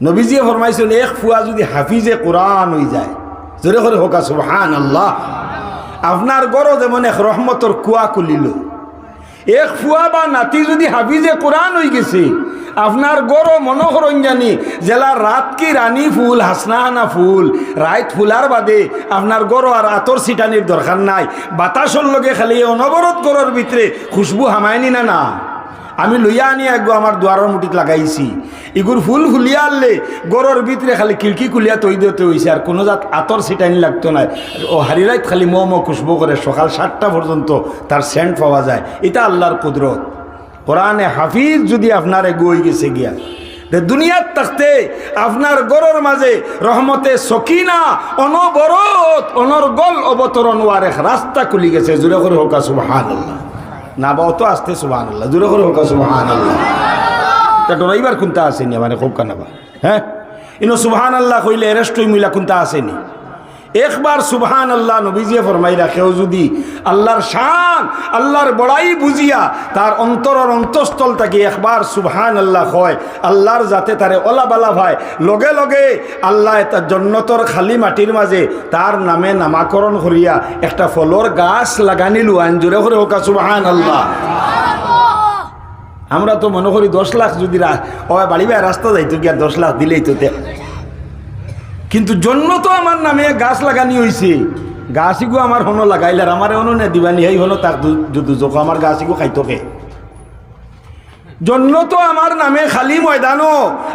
নবীজিয়ে ফরমাইছেন, এক ফুয়া যদি হাফিজে কোরআন হয়ে যায়। জোরে করে হোকা সুবহান আল্লাহ আপনার গড় যেমন এক রহমতর কুয়া কুলিল এক ফুয়া বা নাতি যদি হাফিজে কোরআন হয়ে গেছে, আপনার গড় মনোহরণ জানি জেলা রাত কি রানী ফুল হাসনাহানা ফুল, রাইত ফুলার বাদে আপনার গড় আর আতর সিটানির দরকার নাই। বাতাসর লগে খালি অনবরত গড়ের ভিতরে খুশবু হামায়নি না না? আমি লইয়া আনি একগো আমার দুয়ারের মুটিত লাগাইছি। ইগুর ফুল ফুলিয়া আনলে গড়ের ভিতরে খালি খিড়কি খুলিয়া তৈ দিতে হয়েছে আর কোনো জাত আতর সিটানি লাগতো না ও হারিরাইত খালি মো মো খুশবু করে সকাল সাতটা পর্যন্ত তার সেন্ট পাওয়া যায়। এটা আল্লাহর কুদরত। কোরআনে হাফিজ যদি আপনার এগোই গেছে গিয়া। দুনিয়ার থাকতে আপনার গরর মাঝে রহমতে সকিনা, অনবরত অনর্গল অবতরণ ওয়ার এক রাস্তা খুলি গেছে। জুড়ে করে হোকা সুবাহান না বা তো আসতে সুবাহান আল্লাহ দূরে করে হোক সুবাহান আল্লাহ তা ডরাইবার কোনটা আসেনি? মানে খুব কানাবা হ্যাঁ? ইনো সুবহান আল্লাহ কইলে এরেস্টই মিলা কোনটা আসেনি? একবার সুবহান আল্লাহ নবীজিয়ে ফরমাই রাখেও যদি আল্লাহর শান, আল্লাহর বড়াই বুঝিয়া তার অন্তরের অন্তঃস্থল থেকে একবার সুবহান আল্লাহ হয়, আল্লাহর যাতে তারে ওলা বালা ভাই, লগে লগে আল্লাহ তার জন্নতর খালি মাটির মাঝে তার নামে নামাকরণ করিয়া একটা ফলর গাছ লাগানিলু আঞ্জুরে করে হোকা সুবহান আল্লাহ আমরা তো মনে করি দশ লাখ যদি বাড়ি বাই রাস্তা যাইতো গিয়া দশ লাখ দিলেই তো তে- কিন্তু জন্য তো আমার নামে গাছ লাগানি হয়েছে গাছিগু আমার হনো লাগাইলার, আমার হনো নে দিবানি এই হনো তার যোগ আমার গাছিগু খাইতো কে জন্য তো আমার নামে খালি ময়দানো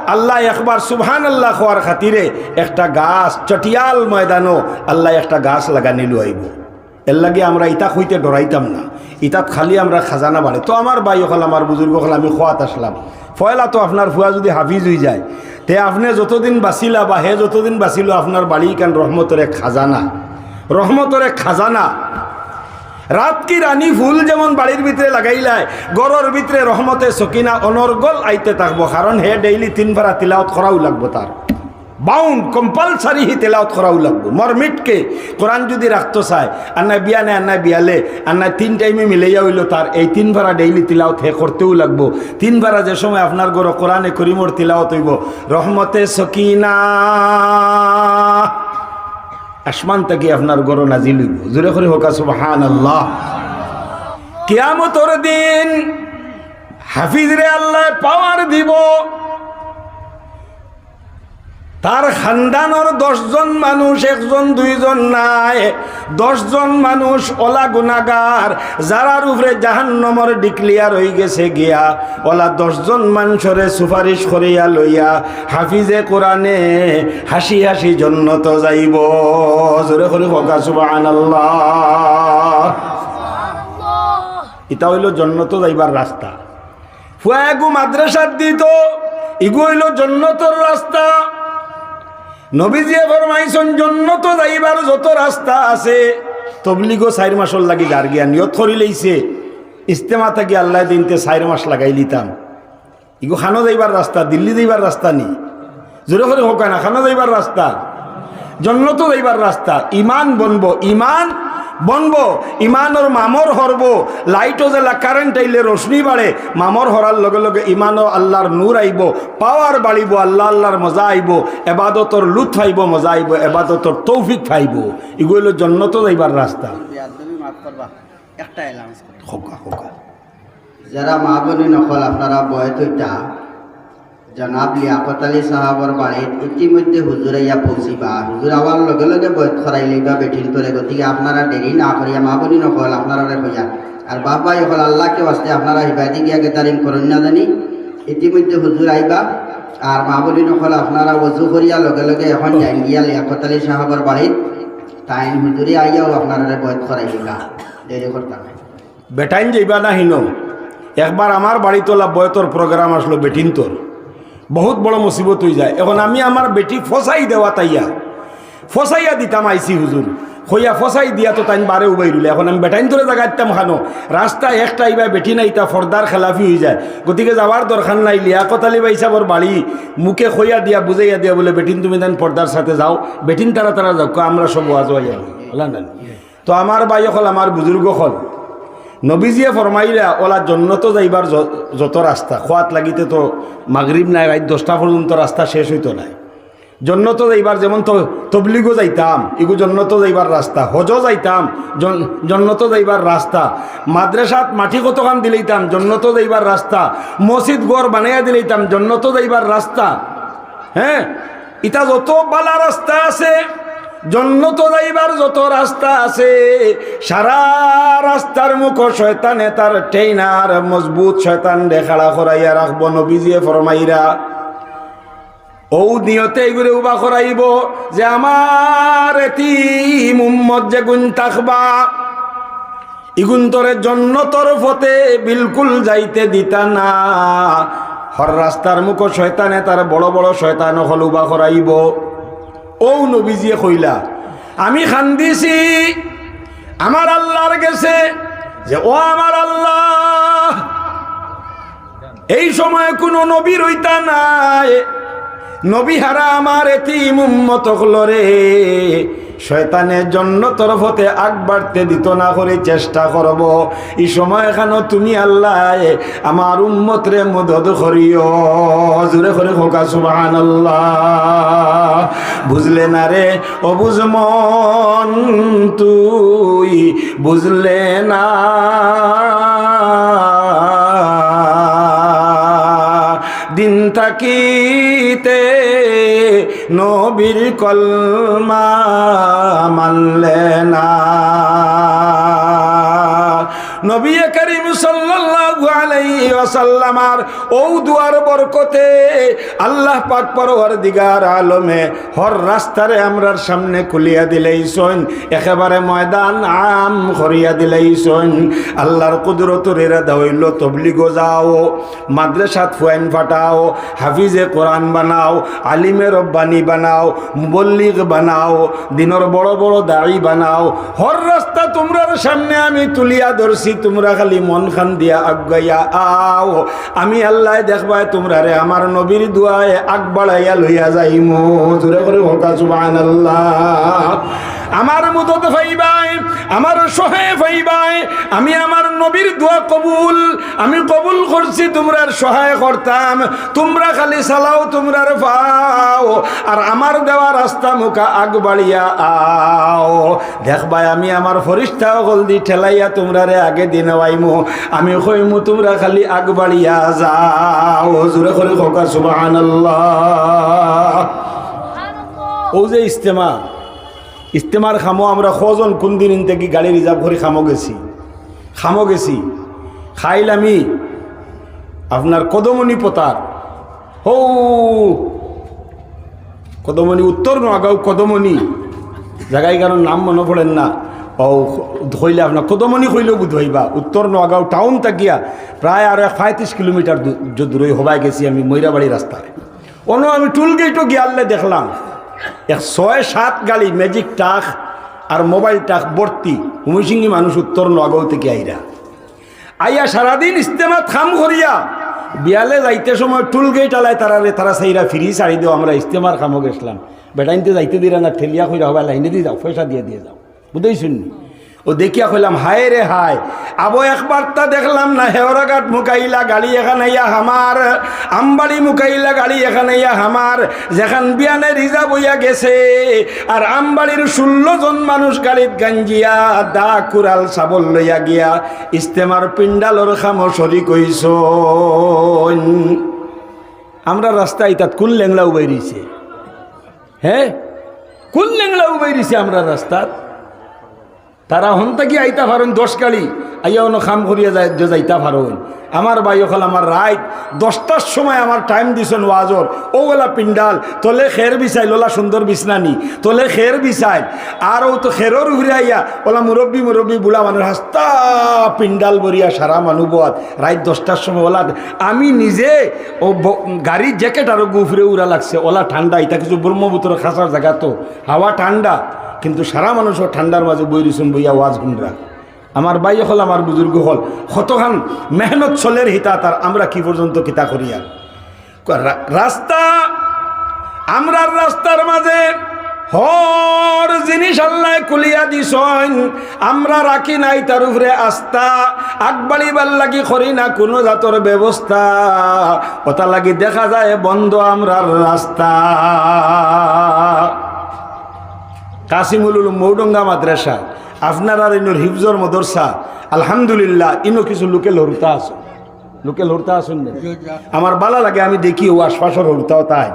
আল্লাহ একবার সুবহান আল্লাহ খোয়ার খাতিরে একটা গাছ, চটিয়াল ময়দানো আল্লাহ একটা গাছ লাগানি লইব এর লাগে আমরা ইতা হইতে ডরাইতাম না। ইতাত খালি আমরা খাজানা বাড়ে তো আমার বাই হল, আমার বুজুর্গ হল, আমি খোয়াত আসলাম। ফয়লা তো আপনার ফুয়া যদি হাফিজ হয়ে যায়, তে আপনি যতদিন বাঁচিলা বা হে যতদিন বাঁচিল, আপনার বাড়ি কান রহমতের খাজানা? রহমতের খাজানা। রাত কি রানী ফুল যেমন বাড়ির ভিতরে লাগাইলায় গড়ের ভিতরে রহমতে সকিনা অনর্গল আইতে থাকব। কারণ হে ডেইলি তিন ভাড়া তিলাওত করাও লাগবো তার। বাউন্ড কম্পালসারি হি তেলাওত করাও লাগবো। মরমিটকে কোরআন যদি রাখতো চায় বিয়া নেই আন্না বিয়ালে আন্না তিন টাইমে মিলাইয়া হইল তার, এই তিন ভাড়া ডেইলি তিলাওত হে করতেও লাগবো। তিন ভাড়া যে সময় আপনার গড় কোরআনে করিমর তিলাওত হইব, রহমতে সকিনা। আসমান থেকে আপনার গরো নাজিল হইব। জোরে করে হোক সুবহান আল্লাহ কিয়ামতর দিন হাফিজরে আল্লাহ পাওয়ার তার খানদানোর দশজন মানুষ একজন দুইজন নাই। দশজন মানুষ ওলা গুনাগার যারার উপরে জাহান্নমর ডিক্লিয়ার হয়ে গেছে গিয়া ওলা দশজন মানুষরে সুপারিশ করিয়া লইয়া হাফিজে কোরআনে হাসি হাসি জন্নত যাইব। জোরে করে হকা সুবান এটা হইল জন্নত যাইবার রাস্তা। ফুয়া এগু মাদ্রাসার দিত ইগু হইল জন্নতর রাস্তা। নবীজিয়ে ফরমাইছেন জন্নত যাইবার যত রাস্তা আছে তবলিগো চার মাসর লাগি যার গিয়া নিয়ত করি লইছে ইস্তেমা থাকি আল্লাহ দিনতে চার মাস লাগাই লিতাম। ইগো খানো যাইবার রাস্তা, দিল্লি যাইবার রাস্তা নি। জোরে করে হোক না, খানো যাইবার রাস্তা। জন্নত যাইবার রাস্তা। ইমান বনবো, ইমান বনবো ইমানর মামর হরব লাইটও জেলা কারেন্ট আইলে রোশনি বাড়ে মামর হরার লগে লগে ইমানও আল্লাহর নূর আইব পাওয়ার বাড়িব আল্লাহ আল্লাহর মজা আইব এবাদতর লুৎ ফাইব মজা আইব এবাদতর তৌফিক ফাইব এগুলো জন্নত যাইবার রাস্তা একটা যারা মা বনি নকল আপনারা হইতা জনাব লিয়াকত আলী সাহাবর বাড়িত ইতিমধ্যে হুজুরে ইয়া পৌঁছিবা। হুজুর আবার লগে লগে বয়ত খরাই লইবা বেঠিন তোরে গতিকে আপনারা দেরি না করিয়া মা বনি নকল আপনারা হইয়া। আর বাবা ইহল আল্লাহকে বাস্তে আপনারা হিবাদি গিয়া গেতারিং করুন না জানি। ইতিমধ্যে হুজুর আইবা। আর মা বনি নকল, আপনারা ওজু করিয়া লগে লগে এখন যাই গিয়া লিয়াকত আলী সাহাবর বাড়িত তাইন হুজুরে আইয়াও আপনারা বয়ত খরাই লইবা দেরি করতাম। বেটাইন যাইবা না হিনো? একবার আমার বাড়ি তোলা বয়তর প্রোগ্রাম আসলো বেটিন তোর বহুত বড় মুসিবত হয়ে যায়। এখন আমি আমার বেটি ফসাই দেওয়া তাইয়া। ফসাইয়া দিতাম আইসি হুজুর হইয়া ফসাই দিয়া তো তাই বারে উবাই রুলে এখন আমি বেটাইন ধরে জাগাইতাম খানো। রাস্তা একটা ইবা বেটি নাই, তা ফর্দার খেলাফি হয়ে যায়। গতিকে যাওয়ার দরকার নাই, লিয়াকত আলী বাই সাহর বাড়ি মুখে খইয়া দিয়া বুঝাইয়া দিয়া বলে, বেটিন, তুমি দেন পর্দার সাথে যাও, বেটিন তারা তারা যাও আমরা সব ওয়াজ হইয়া না তো আমার বাই হল আমার বুজুর্গ হল নবীজিয়ে ফরমাইলা, ওলা জন্নত যাইবার যত রাস্তা খোয়াত লাগিতে তো মাগরিব নাই রাত দশটা পর্যন্ত রাস্তা শেষ হইতো নাই। জন্নত যাইবার যেমন তো তবলিগও যাইতাম, ইগু জন্নত যাইবার রাস্তা হজও যাইতাম, জন- জন্নত যাইবার রাস্তা মাদ্রাসাত মাটি কতখান দিলেইতাম, জন্নত যাইবার রাস্তা মসজিদ গড় বানাইয়া দিলেইতাম, জন্নত যাইবার রাস্তা হ্যাঁ ইটা যত বালা রাস্তা আছে জন্নত যাইবার যত রাস্তা আছে, সারা রাস্তার মুখ শয়তানে তার টেইনার মজবুত শয়তান দেখাড়া করাইয়া রাখব নবীজিয়ে ফরমাইরা। ও নিয়তে এগুলো উবা করাইব যে আমার এটি মুম্মদ যে গুণ থাকবা ইগুন তোরে জন্য তরফতে বিলকুল যাইতে দিতা না। হর রাস্তার মুখ শয়তানে তার বড় বড় শয়তান হল উবা করাইব। ও নবীজিয়ে কইলা, আমি খান্দিছি আমার আল্লাহর গেছে যে, ও আমার আল্লাহ, এই সময় কোনো নবী রইতা নাই, নবী হারা আমার এটি মুম্মত রে শয়তানের জন্য তরফতে আগ বাড়তে দিত না করে চেষ্টা করব। এই সময় এখানে তুমি আল্লাহ, আমার উম্মত রে মদত করিও। জুড়ে করে হোকা সুবাহান আল্লাহ বুঝলে না রে অবুঝ মন তুই, বুঝলে না। দিন থাকিতে নবীর কলমা মানলে না। নবী করিম সাল্লাল্লাহু আলাইহি ওয়াসাল্লামার ও দুয়ার বরকতে আল্লাহ পাক পরওয়ারদিগার আলমে হর রাস্তারে আমরার সামনে খুলিয়া দিলেই সইন একেবারে ময়দান আম করিয়া দিলেই সইন আল্লাহর কুদরতের এরাদা হইল তবলিগো যাও, মাদ্রাসাত ফুয়াইন ফাটাও, হাফিজে কোরআন বানাও, আলিমে রব্বানি বানাও, মুবল্লিগ বানাও, দিনের বড় বড় দাড়ি বানাও। হর রাস্তা তোমরার সামনে আমি তুলিয়া ধরছি, তোমরা খালি মন খান দিয়া আগাইয়া আও। আমি আল্লাহ দেখবাই তোমরা রে, আমার নবীর দুয়ায় আগ বাড়াইয়া লইয়া যাইমো। জোরে করে হোকা সুবাহ আল্লাহ আমার মুদত ফাইবাই, আমার সহায় ফাইবাই, আমি আমার নবীর দোয়া কবুল, আমি কবুল করছি তোমরার সহায় করতাম, তোমরা খালি চালাও তোমরার পাও, আর আমার দেওয়া রাস্তা মুখা আগ বাড়িয়া আও। দেখবাই আমি আমার ফরিস্তা দি ঠেলাইয়া তোমরারে আগে দিন আইমু, আমি কইমু তোমরা খালি আগ বাড়িয়া যাও। জোরে করে খোকা সুবাহান ও যে ইস্তেমা ইস্তেমার খামো, আমরা কজন কোন দিন থেকে গাড়ি রিজার্ভ করে খামো গেছি। খামো গেছি। খাইল আমি আপনার কদমণি পতার। হৌ! কদমণি উত্তর নগাঁও কদমণি জায়গায় কারণ নাম মনে পড়েন না। ও হইলে আপনার কদমণি হইলেও বুধ হইবা উত্তর নগাঁও টাউন তাকিয়া প্রায় আরও এক পঁয়ত্রিশ কিলোমিটার দূরে হবাই গেছি আমি ময়রাবাড়ি রাস্তায়। অন্য আমি টুল গেটও দেখলাম। এক ছয় সাত গালি ম্যাজিক টাক আর মোবাইল টাক ভর্তি। হুমিসিঙ্গি মানুষ উত্তর নগাঁও থেকে আইরা। আইয়া সারাদিন ইস্তেমাত খাম করিয়া বিয়ালে যাইতে সময় টুল গেট আলাই তারা তারা সেইরা ফিরি সারি দেও, আমরা ইস্তেমার খামো গেছিলাম। বেটাইনতে যাইতে দিরা না, ঠেলিয়া কইরা হবে, লাইনে দিয়ে যাও, পয়সা দিয়ে দিয়ে যাও। বুঝতেই শুননি ও দেখিয়া কইলাম, হায় রে হায়, আবো একবার তা দেখলাম না হেওরাঘাট মুকাইলা গাড়ি এখানে ইয়া হামার, আমবাড়ি মুকাইলা গাড়ি এখানে ইয়া হামার, যেখান বিয়ানে রিজার্ভ হইয়া গেছে, আর আমবাড়ির ষোলো জন মানুষ গাড়িত গাঞ্জিয়া দা কুরাল সাবল লইয়া গিয়া ইস্তেমার পিন্ডালর খামো সরি কইস আমরা রাস্তায় তাত কুল লেংলা উবাইরিছে। হ্যাঁ কুল লেংলা উবাইরিছে আমরা রাস্তাত। তারা হন থেকে আইতা পারেন দশ গাড়ি আইয়া অন্য খাম করিয়া যায় যাইতা পারেন আমার বাই ওখাল আমার রাইত, দশটার সময় আমার টাইম দিছেন ওয়াজর। ও ওলা পিন্ডাল তোলে খের বিছাই লোলা সুন্দর বিছনানি। তোলে খের বিছাই আর ও তো খেরর ঘুরে আইয়া, ওলা মুরব্বী মুরব্বী বুড়া মানুষ, হাস্তা পিন্ডাল বরিয়া সারা মানুষ বাদ রাইত দশটার সময় ওলা, আমি নিজে ও গাড়ির জ্যাকেট আরও গুফরে উড়া লাগছে, ওলা ঠান্ডা এটা কিছু ব্রহ্মপুত্র খাসার জায়গা তো। হাওয়া ঠান্ডা। কিন্তু সারা মানুষও ঠান্ডার মাঝে বই রইছেন বইয়া ওয়াজ গুনরা আমার বাই হল আমার বুজুর্গ হল। কতখান মেহনত চলের হিতা তার আমরা কি পর্যন্ত কিতা করিয়া রাস্তা আমরার রাস্তার মাঝে হর জিনিস আল্লাহ কুলিয়া দিছন আমরা রাখি নাই তার উপরে আস্থা। আগবাড়িবার লাগি করি না কোনো জাতর ব্যবস্থা ওটা লাগি দেখা যায় বন্ধ আমরার রাস্তা কাসিমুল মৌডঙ্গা মাদ্রাসা। আপনার আর ইনুর হিফজর মদরসা। আলহামদুলিল্লাহ ইনো কিছু লোকে লড়তা আছে। লোকে লড়তা আসুন আমার বালা লাগে আমি দেখি ও আশপাশর হরতাও তাই।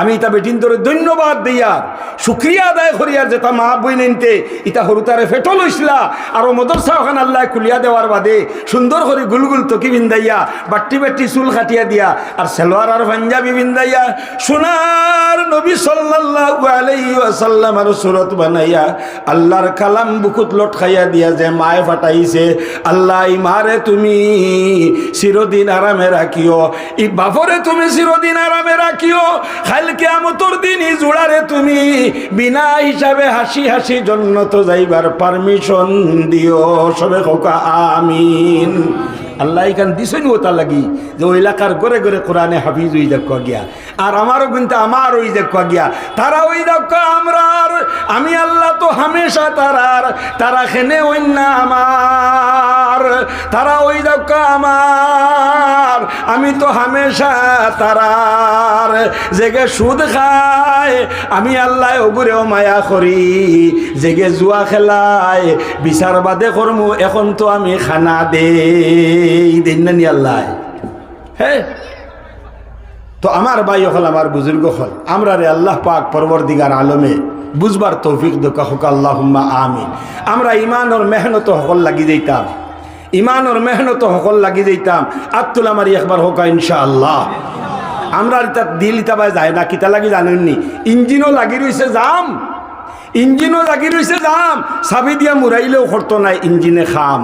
আমি ইতা বেটিন তোরে ধন্যবাদ দিয়ার শুক্রিয়া আদায় করিয়ার যে তা মা বই নিনতে ইতা হরুতারে ফেটো লইছিলা। আর ও মদরসা ওখানে আল্লাহ খুলিয়া দেওয়ার বাদে সুন্দর করে গুলগুল তকি বিন্দাইয়া বাট্টি বাট্টি চুল খাটিয়া দিয়া আর সেলোয়ার আর পাঞ্জাবি বিন্দাইয়া সোনার নবী সাল্লাল্লাহু আলাইহি ওয়াসাল্লাম আর সুরত বানাইয়া আল্লাহর কালাম বুকুত লট খাইয়া দিয়া যে মায়ে ফাটাইছে আল্লাহ মারে তুমি চিরদিন আরামে রাখিও। ই বাপরে, তুমি চিরদিন আরামে রাখিও। খালকে আমতর দিন ই জোড়ারে তুমি বিনা হিসাবে হাসি হাসি জন্নত যাইবার পারমিশন দিও। সবে কোকা আমিন। আল্লাহ এখান দিছেন ও তার লাগি যে ওই এলাকার ঘরে ঘরে কোরআনে হাফিজ ওই দেখো গিয়া। আর আমারও কিন্তু আমার ওই দেখো গিয়া। তারা ওই দেখো আমরার আমি আল্লাহ তো হামেশা তারার তারা খেনে ওই না আমার। তারা ওই দেখো আমার, আমি তো হামেশা তারার জেগে সুদ খায়, আমি আল্লাহ ওগুরেও মায়া করি। জেগে জুয়া খেলায়, বিচার বাদে করমু, এখন তো আমি খানা দেই দিন না আল্লাহ। হ্যাঁ তো আমার ভাই হল, আমার বুজুর্গ হল। আমরা রে আল্লাহ পাক পরবর্দিগার আলমে বুঝবার তৌফিক দোকা হোক আল্লাহ আমিন। আমরা ইমান মেহনত হকল লাগি যাইতাম। ইমান মেহনত হকল লাগি যাইতাম। আত্মুল আমার একবার হোক ইনশা আল্লাহ আমরা এটা দিল ইতাবায় যায় না, কিতা লাগি জানেননি? ইঞ্জিনও লাগি রইছে যাম ইঞ্জিনও লাগি রইছে যাম চাবি দিয়া মুরাইলেও করতো নাই, ইঞ্জিনে খাম।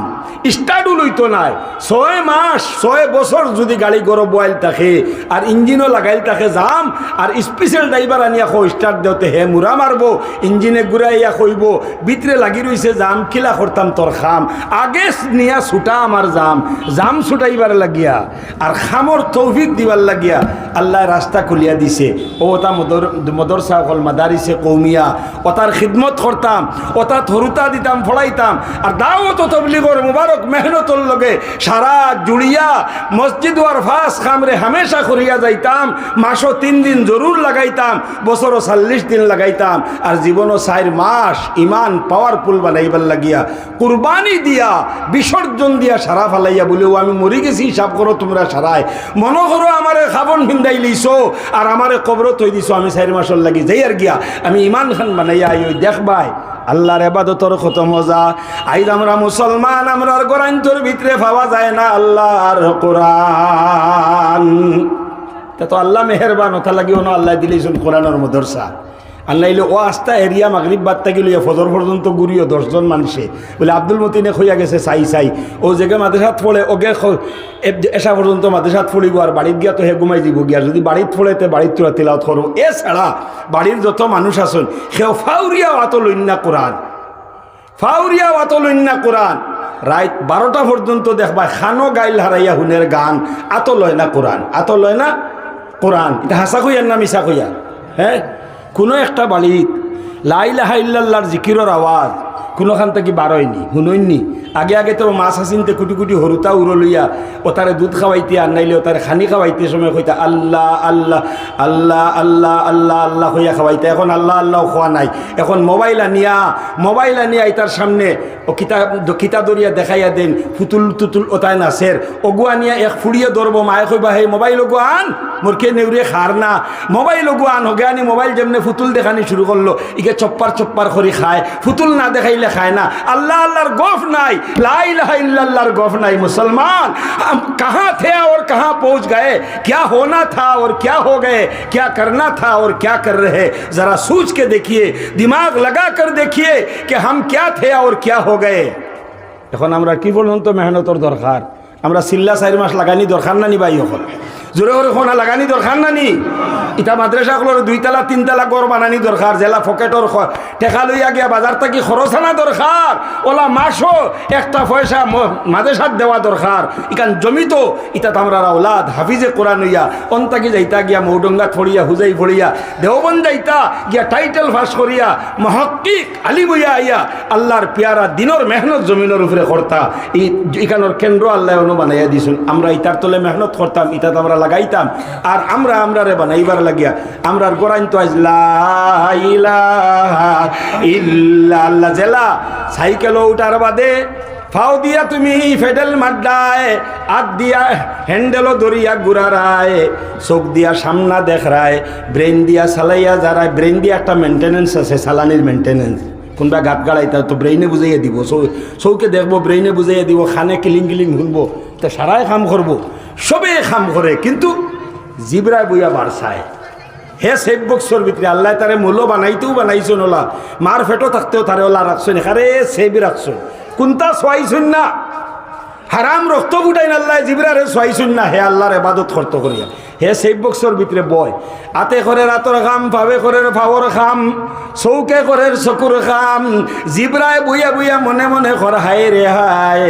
স্টার্টও লইতো নাই। ছয় মাস, ছয় বছর যদি গাড়ি গরম বয়াল থাকে আর ইঞ্জিনও লাগাইল থাকে যাম আর স্পেশাল ড্রাইভার আনিয়া খো স্টার্ট দেওতে হে মুরা মারবো ইঞ্জিনে ঘুরাইয়া কইব ভিতরে লাগি রইছে যাম কিলা করতাম তোর খাম। আগে নিয়া ছুটা আমার জাম। জাম ছুটাইবার লাগিয়া আর খামর তৌফিক দিবার লাগিয়া আল্লাহ রাস্তা খুলিয়া দিছে। ও ওটা মদর মদরসা হল মাদারিছে কৌমিয়া। ওটার খিদমত করতাম ওটা থরুতা দিতাম ফড়াইতাম আর দাওয়াত তবলিগর মুবারক মেহনতর লগে সারা জুড়িয়া মসজিদ ওয়ার ফাঁস খামরে হামেশা করিয়া যাইতাম, মাসও তিন দিন জরুর লাগাইতাম, বছরও চাল্লিশ দিন লাগাইতাম। আর জীবনও চার মাস ইমান পাওয়ারফুল বানাইবার লাগিয়া কুরবানি দিয়া, বিসর্জন দিয়া সারা ফালাইয়া বলেও, আমি মরি গেছি, হিসাব করো তোমরা সারায়। মনে করো আমারে খাবন ভিন্দাই লিছো আর আমারে কবর থই দিছো, আমি চার মাসের লাগি যাই আর গিয়া। আমি ইমান খান বানাইয়া ওই দেখবাই, আল্লাহর এবাদতর কত মজা আইজ আমরা মুসলমান আমরার গোরাঞ্চর ভিতরে পাওয়া যায় না আল্লাহর কোরআন। তা তো আল্লাহ মেহরবান ওথা লাগিও না, আল্লাহ দিলেছেন কোরআনের মদরসা। আল্লাহ ইলে ও আস্তা এরিয়া মাগরিব বার্তা গেল ফজর পর্যন্ত ঘুরিও দশজন মানুষে। বলে আব্দুল মতিনে খইয়া গেছে চাই চাই ও জেগে মাদেশাত খ- এ- এসা পর্যন্ত মাদেশাত ফলিব আর বাড়িত গিয়া তো হে ঘুমাই দিব গিয়া। যদি বাড়িত ফলেতে বাড়িত তোরা তিলাওত করো। এছাড়া বাড়ির যত মানুষ আছেন, সেও ফাউরিয়া আত লইন্যা কোরআন। ফাউরিয়া আত লইন্যা কোরআন। রাত বারোটা পর্যন্ত দেখবা খানো গাইল হারাইয়া হুনের গান আত লয় না কোরআন। আত লয় না কোরআন। এটা হাসা কইয়ার না মিশা কইয়া হ্যাঁ? কোনো একটা বাড়িত লাইলাহা ইল্লাল্লাহর জিকিরর আওয়াজ কোনোখান থেকে বারোয়নি শুনইনি? আগে আগে তো মাছ হাসিনতে কুটি কুটি হরুতা উড়ো লইয়া ও তারে দুধ খাওয়াইতে আর নাইলে ও তারে খানি খাওয়াইতে সময় কইতা আল্লাহ আল্লাহ আল্লাহ আল্লাহ আল্লাহ আল্লাহ হইয়া খাওয়াইতে এখন আল্লাহ আল্লাহ খোয়া নাই। এখন মোবাইল আনিয়া মোবাইল আনিয়া তার সামনে ও কিতা কিতা দরিয়া দেখাইয়া দেন, ফুতুল তুতুল ওতায় নাচের ওগু আনিয়া এক ফুড়িয়ে ধরবো মায়ে কইবা হে মোবাইল ওগু আন মোরকে নেউরে খার না। মোবাইল ওগু আন, হোগে আনি মোবাইল যেমনে ফুতুল দেখানি শুরু করল, ইকে চপ্পার চপ্পার করে খায়। ফুতুল না দেখাইলে খায় না আল্লাহ আল্লাহর গফ নাই লাই ইল্লাল্লাহর গফ নাই মুসলমান हम कहाँ थे और कहाँ पहुँच गए क्या होना था और क्या हो गए क्या करना था और क्या कर रहे जरा सोच के देखिए दिमाग लगा कर देखिए कि हम क्या थे और क्या हो गए এখন আমরা কি পর্যন্ত মেহনতর দরকার আমরা চিল্লা চারি মাস লাগানি দরকার না নিবাই এখন জোরে করে খোনা লাগানি দরকার নানি ইটা মাদ্রাসাগুলোর দুইতলা তিনতলা গড় বানানি দরকার জেলা পকেটর খ- টেকা লইয়া গিয়া বাজার থাকি খরচ আনা দরকার ওলা মাসও একটা পয়সা ম- মাদ্রাসাত দেওয়া দরকার ইকান জমি তো ইটা আমরা ওলাদ হাফিজে কোরআন হইয়া অন্তাকি যাইতা গিয়া মৌডঙ্গা ফড়িয়া হুজাই ফড়িয়া দেওবন যাইতা গিয়া টাইটেল ফাঁস করিয়া মহক্কিক আলিম হইয়া আইয়া আল্লাহর পিয়ারা দিনর মেহনত জমিনের উপরে করতা ই ইখানোর কেন্দ্র আল্লাহ বানাইয়া দিছুন। আমরা ইটার তলে মেহনত করতাম ইটাত আমরা লাগাইতাম। আর আমরা আমরা রে বানাইবার লাগিয়া, আমরার গোরাইন তো আজ জেলা। সাইকেল উঠার বাদে ফাও দিয়া তুমি ফেডেল মাড্ডায়, আত দিয়া হ্যান্ডেলও ধরিয়া ঘুরারায়, চোখ দিয়া সামনা দেখরায়, ব্রেন দিয়া চালাইয়া যারায়, ব্রেন দিয়া একটা মেনটেনেন্স আছে, চালানির মেনটেনেন্স কোনবা গাত গাড়াই তার তো ব্রেইনে বুঝাইয়া দিব। চৌ- চৌকে দেখব, ব্রেইনে বুঝাইয়া দিব, খানে কিলিং কিলিং শুনব। তা সারাই কাম করব। সবেই খাম করে কিন্তু জিবরায় বইয়া বাড়ছায় হে সেব বক্সর ভিতরে, আল্লাহ তারে মূল্য বানাইতেও বানাইছো ওলা। মার ফেটো থাকতেও তারে ওলা রাখছেন। এখানে সেবি রাখছেন। কোনটা সোয়াইছুন না। হারাম রক্ত ফুটাইন আল্লাহ জিবরারে সোয়াইছুন না। হে আল্লাহর এবাদত খর্ত করিয়া। হে সেফ বক্সর ভিতরে বয়। আতে করে রাতর খাম, ভাবে করে ফাওয়ার খাম, চৌকে করে চকুর খাম জিবরায় বইয়া বইয়া মনে মনে কর হায় রে হায়।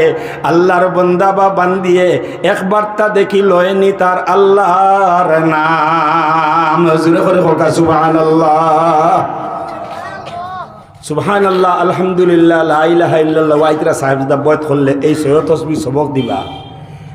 আল্লাহর বন্দা বা বান্দিয়ে একবার তা দেখি লয়নি তার আল্লাহর নাম। জুড়ে করে হোকা সুবহান আল্লাহ সুবহান আল্লাহ আলহামদুলিল্লাহ লাইলাহা ইল্লাল্লাহ। ওয়াইতরা সাহেব দা বয়ত করলে, এই সৈয় তসবি সবক দিবা।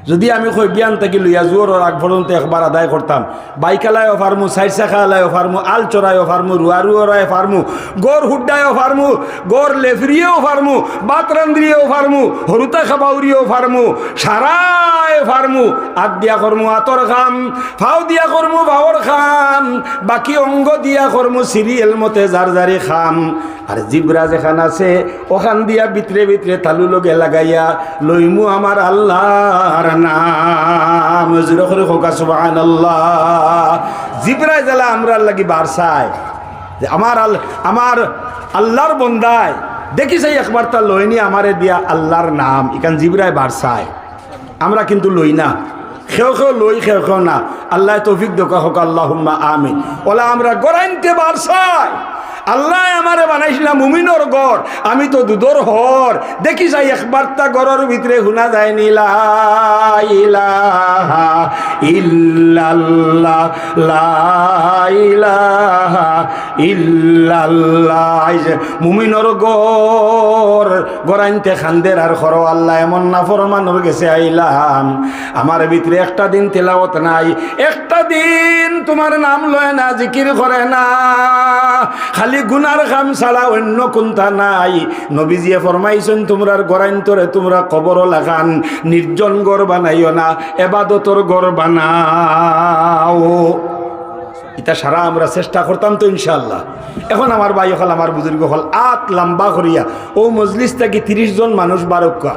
যদি আমি কই বিয়ান থেকে লইয়া জোর আগ পর্যন্ত একবার আদায় করতাম, বাইকালায়ও ফার্মু সাইড শাখালায়ও ফার্মু আল চড়ায়ও ফার্মু রুয়ারুয়ারায় ফার্মু, গড় হুড্ডায়ও ফার্মু, গড় লেফরিয়েও ফার্মু, বাতরান্দ্রিয়েও ফার্মু হরুতা খাবাউরিয়েও ফার্মু, সারায় ফার্মু আত দিয়া কর্মু আতর খাম, ফাও দিয়া কর্মু ভাওর খাম, বাকি অঙ্গ দিয়া কর্মু সিরিয়াল মতে যার যারি খাম। আর জিবরা যেখান আছে, ওখান দিয়া ভিতরে ভিতরে তালু লগে লাগাইয়া লইমু আমার আল্লাহর নাম জুড়ে করে হোকা সুবাহ আল্লাহ জিবরায় জেলা আমরা লাগি বারসায় যে আমার আল, আমার আল্লাহর বন্দায়। দেখি সেই একবার তা লইনি, আমারে দিয়া আল্লাহর নাম। ইকান জিবরায় বারসায় আমরা কিন্তু লই না। খেও খেও লই, খেও খেও না। আল্লাহ তৌফিক দোকা হোক আল্লাহ আমিন। ওলা আমরা গড়াইনতে বারসায় আল্লাহ আমারে বানাইছিলাম মুমিনর গড়। আমি তো দুধর হর দেখি যাই একবার তা গড়ের ভিতরে শুনা যায় নীলা মুমিনর গড়, গড়াইনতে খান্দের আর খর আল্লাহ এমন না ফরমানোর গেছে, আইলাম। আমার ভিতরে একটা দিন তেলাওত নাই। একটা দিন তোমার নাম লয় না, জিকির করে না। খালি গুনার কাম ছাড়া অন্য কোনটা নাই। নবীজিয়ে ফরমাইছেন তোমরার গড়াইন্তরে তোমরা কবর লাগান, নির্জন গড় বানাইও না, এবাদতর গড় বানাও। এটা সারা আমরা চেষ্টা করতাম তো ইনশাল্লাহ এখন আমার ভাই হল, আমার বুজুর্গ হল, আত লম্বা করিয়া, ও মজলিস থেকে তিরিশ জন মানুষ বারক্কা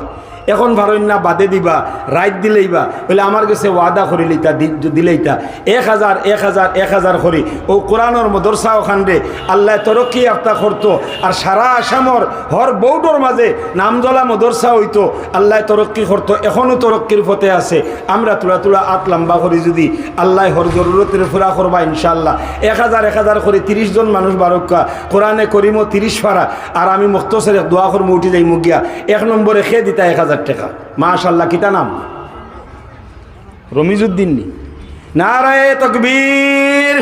এখন ভারণ না বাদে দিবা রাইট দিলেইবা। বলে আমার কাছে ওয়াদা করি লইতা দিলেইতা। এক হাজার এক হাজার এক হাজার করি। ও কোরআনর মদরসা ওখান আল্লাহ তরক্কি আফতা করতো। আর সারা আসামর হর বৌডর মাঝে নামজলা মদরসা হইতো। আল্লাহ তরক্কি করতো। এখনও তরক্কির পথে আছে। আমরা তুলা তুলা আত লম্বা করি যদি আল্লাহ হর জরুরতের ফুরা করবা ইনশাল্লাহ এক হাজার এক হাজার করে তিরিশ জন মানুষ বারক্কা। কোরআনে করিম তিরিশ ফারা। আর আমি মুক্তসের দোয়া করব উঠি যাই মুগিয়া এক নম্বরে খেয়ে দিতা এক হাজার। টাকা। মাশাল্লাহ কিতা নাম? রমিজুদ্দিন নারায় তকবীর।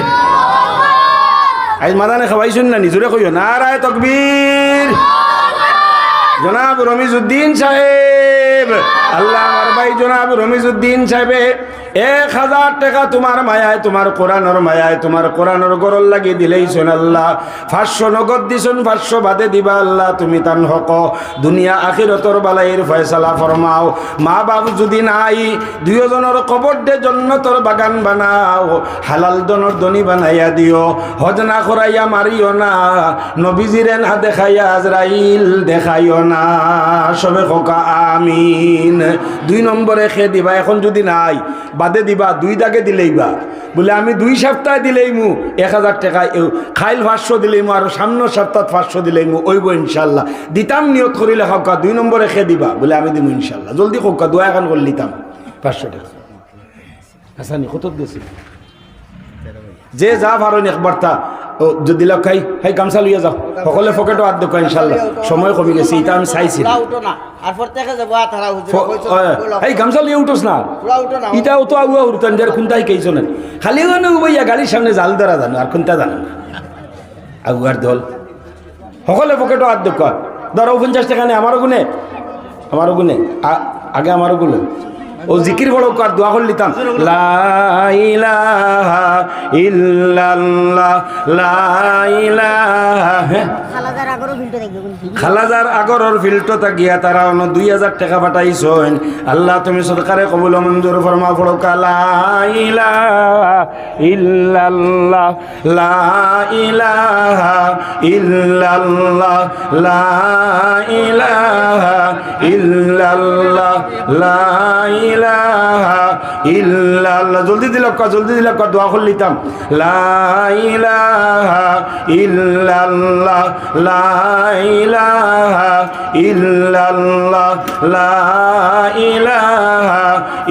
আজ মাদানে খাওয়াইছুন না নিজুরে কইও, নারায় তকবীর। জনাব রমিজুদ্দিন সাহেব। আল্লাহ আমার ভাই জনাব রমিজুদ্দিন সাহেবে এক হাজার টাকা তোমার মায়ায়, তোমার কোরআনর মায়ায়, তোমার কোরআনর গরল লাগি দিলেই শোন আল্লাহ। পাঁচশো নগদ দিছুন, পাঁচশো বাদে দিবা আল্লাহ, তুমি তান হক। দুনিয়া আখিরতর বালাইয়ের ফয়সালা ফরমাও। মা বাপ যদি নাই, দুইজনের কবর দে জন্নতর বাগান বানাও। হালাল দনর দনি বানাইয়া দিও। হজনা করাইয়া মারিও না। নবীজিরে না দেখাইয়া আজরাইল দেখাইও না। সবে খোকা আমিন। দুই নম্বরে খে দিবা। এখন যদি নাই বাদে দিবা, দুই দাগে দিলেইবা। বলে, আমি দুই সপ্তাহে দিলেই মু এক হাজার টাকা খাইল পাঁচশো দিলেই মু আর সামনের সপ্তাহ পাঁচশো দিলেই মু ওইব ইনশাল্লাহ। দিতাম নিয়ত করিলে হকা দুই নম্বরে খে দিবা। বলে, আমি দিব ইনশাল্লাহ। জলদি হকা দোয়া এখন করে নিতাম পাঁচশো টাকা। হাসানি কত গেছি যে যা ভারণ একবার তা ও যদি লাগ খাই হাই গামছা লইয়া যাও। সকলে পকেটও হাত দেখো ইনশাল্লাহ সময় কমে গেছে এটা আমি চাইছি এই গামছা লিয়ে উঠোস না। না ইটাও তো আগুয়া উঠতেন যার কোনটাই কেইছো না খালি ওখানে ভাইয়া গাড়ির সামনে জাল ধরা জানো আর কোনটা জানো না। আগুয়ার দল। সকলে পকেটও হাত দেখো ধরো পঞ্চাশ টাকা নেই আমারও গুনে আমারও গুনে আগে আমারও গুলো ও জিকির বড় কার দোয়া করে লিতাম লাইলা ইল্লাল্লাহ লা ইলাহা। হ্যাঁ খালাদার আগরের ফিল্টো গিয়া তারা অন্য দুই হাজার টাকা পাঠাইছেন। আল্লাহ তুমি সরকারে কবুল মঞ্জুর ফরমা পড়ো। কালা ইল্লাল্লাহ, লা ইলাহা, ইল্লাল্লাহ, লা ইলাহা, ইল্লাল্লাহ, লা ইলাহা, ইল্লাল্লাহ। জলদি দিল ক, জলদি দিল ক, দোয়া করে লিতাম লা ইলাহা, ইল্লাল্লাহ লা ইলাহা ইল্লাল্লাহ লা ইলাহা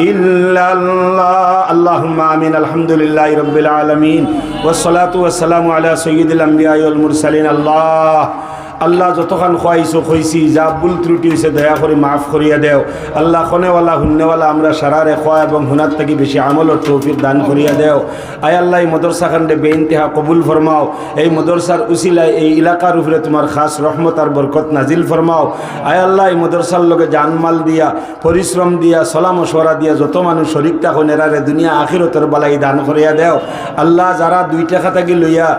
ইল্লাল্লাহ আল্লাহুম্মা আমিন আলহামদুলিল্লাহি রাব্বিল আলামিন ওয়াসসালাতু ওয়াসসালামু আলা সাইয়্যিদিল আমবিয়া ওয়াল মুরসালিন আল্লাহ আল্লাহ যতক্ষণ খুয়াইছো খুঁইছি যা ভুল ত্রুটি হয়েছে দয়া করে মাফ করিয়া দেও। আল্লাহ খনেওয়ালা হুন্নেওয়ালা আমরা সারারে খোয়া এবং হুনার থেকে বেশি আমল ও তৌফিক দান করিয়া দেও। আয় আল্লাহ, এই মদরসা খান্ডে বেইনতেহা কবুল ফরমাও। এই মদরসার উসিলায় এই এলাকার উপরে তোমার খাস রহমত আর বরকত নাজিল ফরমাও। আয় আল্লাহ, এই মদরসার লগে জানমাল দিয়া, পরিশ্রম দিয়া, সলাম সরা দিয়া যত মানুষ শরিক থাকুন এরারে দুনিয়া আখিরতর বালাই দান করিয়া দেও। আল্লাহ, যারা দুই টাকা থাকি লইয়া,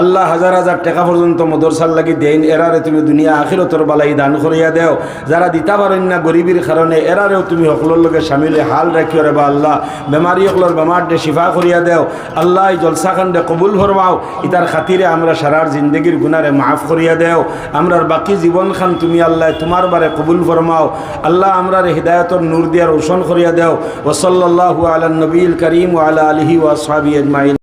আল্লাহ হাজার হাজার টাকা পর্যন্ত মদরসার লাগি দেন এরারে তুমি দুনিয়া আখিরতর বালাই দান করিয়া দেও। যারা দিতা পারেন না গরিবের কারণে, এরারেও তুমি সকলের লগে সামিলে হাল রাখিও রে বা আল্লাহ। বেমারি সকলের বেমার দে শিফা করিয়া দেও। আল্লাহ এই জলসা খান্ডে কবুল ফরমাও। ইতার খাতিরে আমরা সারার জিন্দগির গুনারে মাফ করিয়া দেও। আমরার বাকি জীবন খান তুমি আল্লাহ তোমার বারে কবুল ফরমাও। আল্লাহ আমরার হৃদায়তর নূর দিয়ার রোশন করিয়া দেও। ওসল্লাহু আলা নবীল করিম ও আলা আলহি ওয়াসাবি আজমাইন।